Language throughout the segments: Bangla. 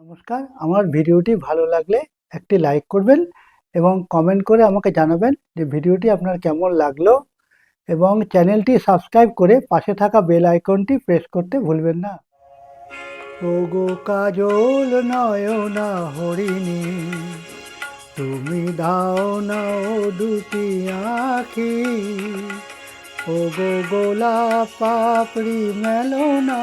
নমস্কার। আমার ভিডিওটি ভালো লাগলে একটি লাইক করবেন এবং কমেন্ট করে আমাকে জানাবেন যে ভিডিওটি আপনার কেমন লাগল এবং চ্যানেলটি সাবস্ক্রাইব করে পাশে থাকা বেল আইকনটি প্রেস করতে ভুলবেন না। ওগো কাজল নয়না হরিণী, তুমি দাও না ও দুটি আখি। ওগো গোলাপ, পাপড়ি মেলো না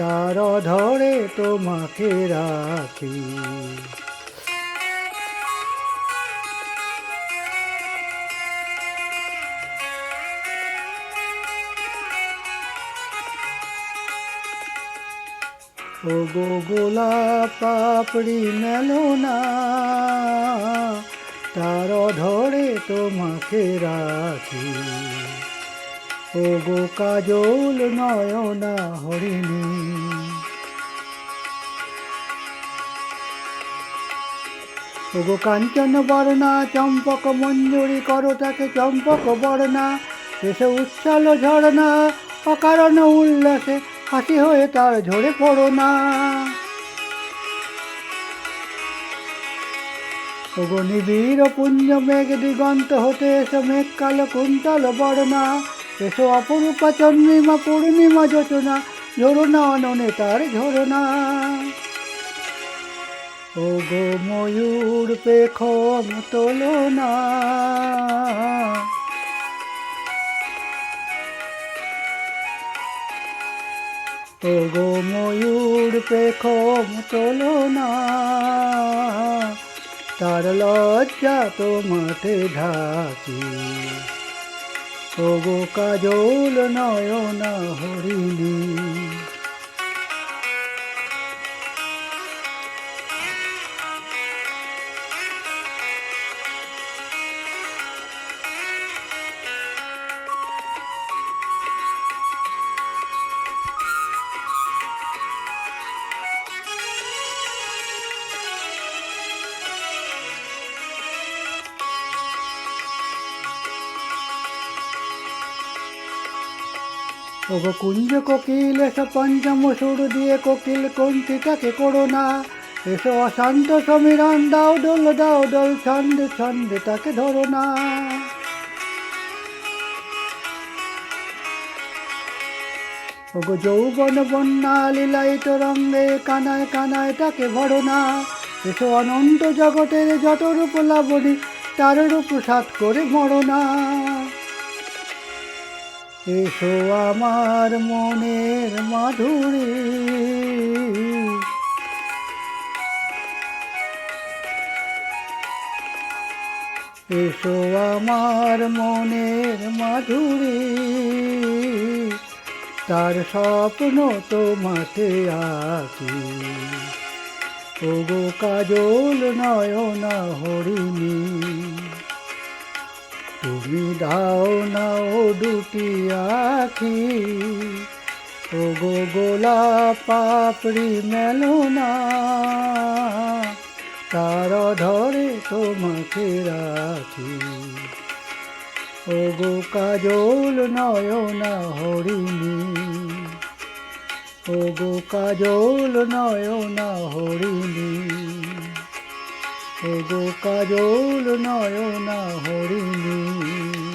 তার ধরে তোমাকে রাখি। ও গো গোলাপ পাপড়ি মেলো না তার ধরে তোমাকে রাখি। ও গো কাজল নয়না হরিণী। ওগো কাঞ্চন বর্ণা, চম্পক মঞ্জুরি করো তাকে চম্পক বর্ণা। এসে উচ্ছল ঝরনা অকারণ উল্লাসে হাসি হয়ে তার ঝরে পড়ো না। ওগো নিবিড় পুঞ্জ মেঘ দিগন্ত হতে এসো মেঘ কালো কুন্তল বর্ণা। এসো অপরূপা চন্দ্রিমা পূর্ণিমা যোচনা ঝরনা অননে তার ঝরনা। ও গো ময়ূর পেখম তোলো না ও গো ময়ূর পেখম তোলো না তার লজ্জা তো মাঠে ঢাকি। ও গো কাজল নয়না হরিণী। ওগো কুঞ্জ কোকিল, এসো পঞ্চম সুর দিয়ে কোকিল কন্তিটাকে করো না। এসো অশান্ত সমীরণ, দাও দোল দাও দোল ছন্দে ছন্দে তাকে ধরো না। ওগো যৌবন বন্যা, লীলায়িত রঙ্গে কানায় কানায় তাকে ভরো না। এসো অনন্ত জগতের যত রূপ লাবণী, তার রূপ সাত করে মরো না। এসো আমার মনের মাধুরী। এসো আমার মনের মাধুরী। তার স্বপ্ন তোমাতে আঁকি। ওগো কাজল নয়না হরিণী। তুমি দাও না ও দুটি আখি। ও গো গোলাপ পাপড়ি মেলো না। তার ধরে তোমাকে রাখি। ও গো কাজল নয়না হরিণী। ও গো কাজল নয়না হরিণী। ও গো কাজল নয়না হরিণী।